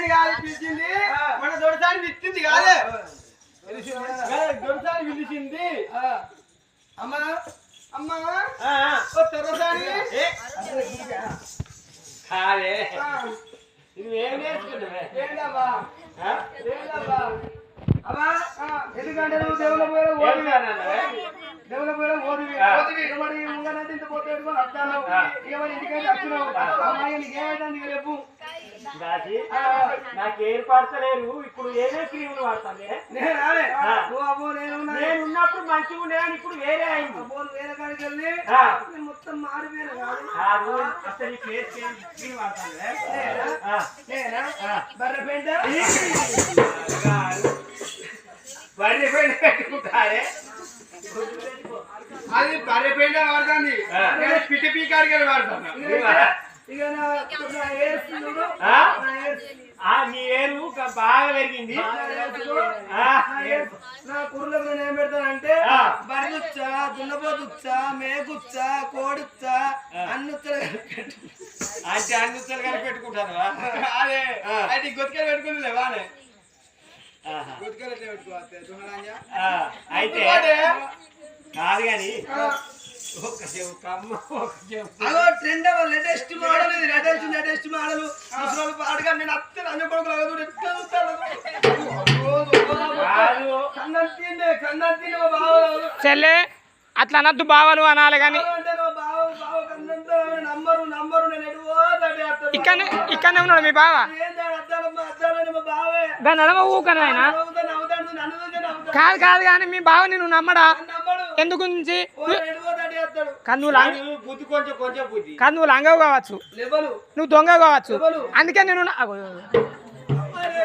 నారాయణ గారు పిలిచింది. మన దొరసాని పిలిచింది కాదు. దొరసాని పిలిచింది. అమ్మా అమ్మా. ఓ తెరసాని కాదే. నువ్వేం నేర్చుకుంటావే అమ్మా ఎందుకంటే నువ్వు దేవుల పోయే ఓడి దేవుల పోయే ఓడి మరి ముందు ఇంత పోతే రేపు నాకు ఏం పడతలేరు ఇప్పుడు ఏమే క్రీములు వాడతానే నేను ఉన్నప్పుడు మంచిగా ఉండే కానీ ఇప్పుడు వేరే అయింది. వేరే కాడికి వెళ్ళి మొత్తం కాదు. కాదు అసలు ఈ ఫేస్ క్రీమ్ వాడతానే. నేనా. బర్రె కాదు. బర్రె పెండ పెట్టుకుంటారే? అది బర్రె పెంట వాడుతుంది. పిట్టి పీకాడికి వాడుతాను. నా ఏరు బాగా పెరిగింది. నా కుర్రలకు నేను ఏం పెడతానంటే ఆ. బర్రెలుచ్చా దున్నపోతుచ్చా మేకుచ్చా కోడుచ్చా అన్నుచ్చలు అంటే అన్ని ఉత్తలు కలిపి పెట్టుకుంటాను అదే ఆ. అయితే గొత్తికలు పెట్టుకుని బానే ఆహా. గొత్తికలు ఎట్లా పెట్టుకోవాలి? అయితే కాదు కానీ అదో ట్రెండ్ లేటెస్ట్ మోడల్ ఇది లేటెస్ట్ లేటెస్ట్ మోడల్ ముసలి పాటగా నేను అత్తే రంజ కొడుకులు అగదు ఎట్లా చూస్తాను. చెల్లె అట్లా అనద్దు బావలు అనాలి కానీ. ఇక్కడనే ఇక్కడనే ఉన్నాడు మీ బావ. దాని నడమ ఊకను ఆయన? కాదు కాదు కానీ మీ బావ నేను నమ్మడా? నమ్మడు. ఎందుకు నుంచి? ఓ ఎడువో తడి అత్తాడు కాదు నువ్వు లంగ కాదు, బుద్ధి కొంచెం కొంచెం బుద్ధి. కావచ్చు. నువ్వు దొంగ కావచ్చు? అందుకే నేను